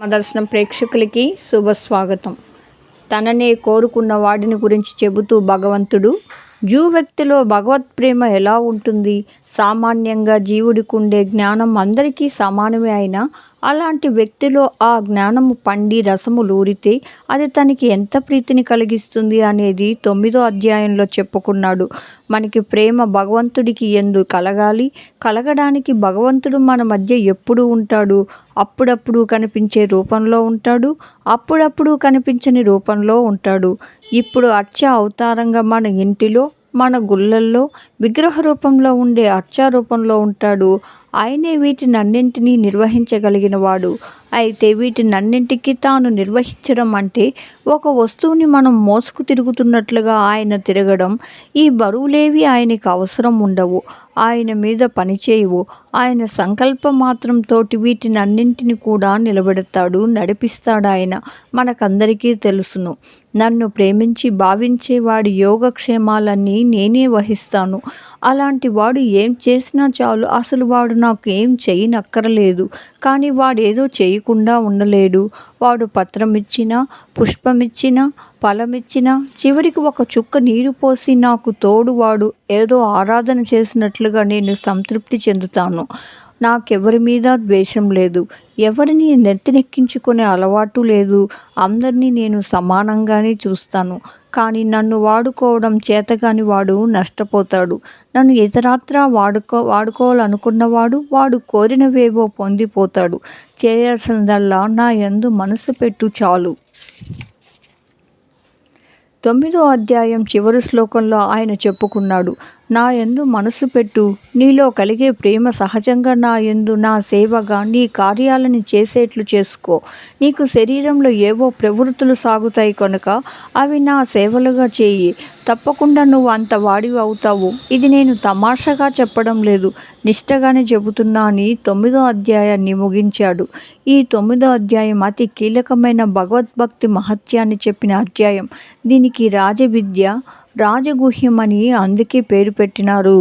దర్శనం ప్రేక్షకులకి శుభస్వాగతం. తననే కోరుకున్న వాడిని గురించి చెబుతూ భగవంతుడు జూ వ్యక్తిలో భగవత్ ప్రేమ ఎలా ఉంటుంది? సామాన్యంగా జీవుడికి ఉండే జ్ఞానం అందరికీ సమానమే అయినా అలాంటి వ్యక్తిలో ఆ జ్ఞానము పండి రసము లూరితే అది తనకి ఎంత ప్రీతిని కలిగిస్తుంది అనేది తొమ్మిదో అధ్యాయంలో చెప్పుకున్నాడు. మనకి ప్రేమ భగవంతుడికి ఎందు కలగాలి కలగడానికి భగవంతుడు మన మధ్య ఎప్పుడు ఉంటాడు? అప్పుడప్పుడు కనిపించే రూపంలో ఉంటాడు అప్పుడప్పుడు కనిపించని రూపంలో ఉంటాడు. ఇప్పుడు అచ్చ అవతారంగా మన ఇంటిలో మన గుళ్ళల్లో విగ్రహ రూపంలో ఉండే అర్చా రూపంలో ఉంటాడు. ఆయనే వీటినన్నింటినీ నిర్వహించగలిగిన వాడు. అయితే వీటినన్నింటికి తాను నిర్వహించడం అంటే ఒక వస్తువుని మనం మోసుకు తిరుగుతున్నట్లుగా ఆయన తిరగడం. ఈ బరువులేవి ఆయనకు అవసరం ఉండవు. ఆయన మీద పనిచేయవు ఆయన సంకల్ప మాత్రంతో వీటినన్నింటిని కూడా నిలబెడతాడు నడిపిస్తాడు ఆయన. మనకందరికీ తెలుసును. నన్ను ప్రేమించి భావించే వాడి యోగక్షేమాలన్నీ నేనే వహిస్తాను. అలాంటి వాడు ఏం చేసినా చాలు. అసలు వాడు నాకు ఏం చేయనక్కరలేదు. కానీ వాడు ఏదో చేయకుండా ఉండలేడు. వాడు పత్రం ఇచ్చినా పుష్పం ఫలమిచ్చినా చివరికి ఒక చుక్క నీరు పోసి నాకు తోడు వాడు ఏదో ఆరాధన చేసినట్లుగా నేను సంతృప్తి చెందుతాను. నాకెవరి మీద ద్వేషం లేదు. ఎవరిని నెత్తినెక్కించుకునే అలవాటు లేదు. అందరినీ నేను సమానంగానే చూస్తాను. కానీ నన్ను వాడుకోవడం చేతగాని వాడు నష్టపోతాడు. నన్ను ఇతరాత్రా వాడుకో వాడుకోవాలనుకున్నవాడు వాడు కోరినవేవో పొందిపోతాడు. చేయాల్సిందల్లా నా ఎందు మనసు పెట్టు చాలు. తొమ్మిదో అధ్యాయం చివరి శ్లోకంలో ఆయన చెప్పుకున్నాడు. నా ఎందు మనసు పెట్టు. నీలో కలిగే ప్రేమ సహజంగా నా ఎందు నా సేవగా నీ కార్యాలను చేసేట్లు చేసుకో. నీకు శరీరంలో ఏవో ప్రవృత్తులు సాగుతాయి కనుక అవి నా సేవలుగా చేయి. తప్పకుండా నువ్వు అంత వాడివి అవుతావు. ఇది నేను తమాషగా చెప్పడం లేదు. నిష్టగానే చెబుతున్నా అని తొమ్మిదో అధ్యాయాన్ని ముగించాడు. ఈ తొమ్మిదో అధ్యాయం అతి కీలకమైన భగవద్భక్తి మహత్యాన్ని చెప్పిన అధ్యాయం. దీనికి రాజవిద్య రాజగుహ్యం అని అందుకే పేరు పెట్టినారు.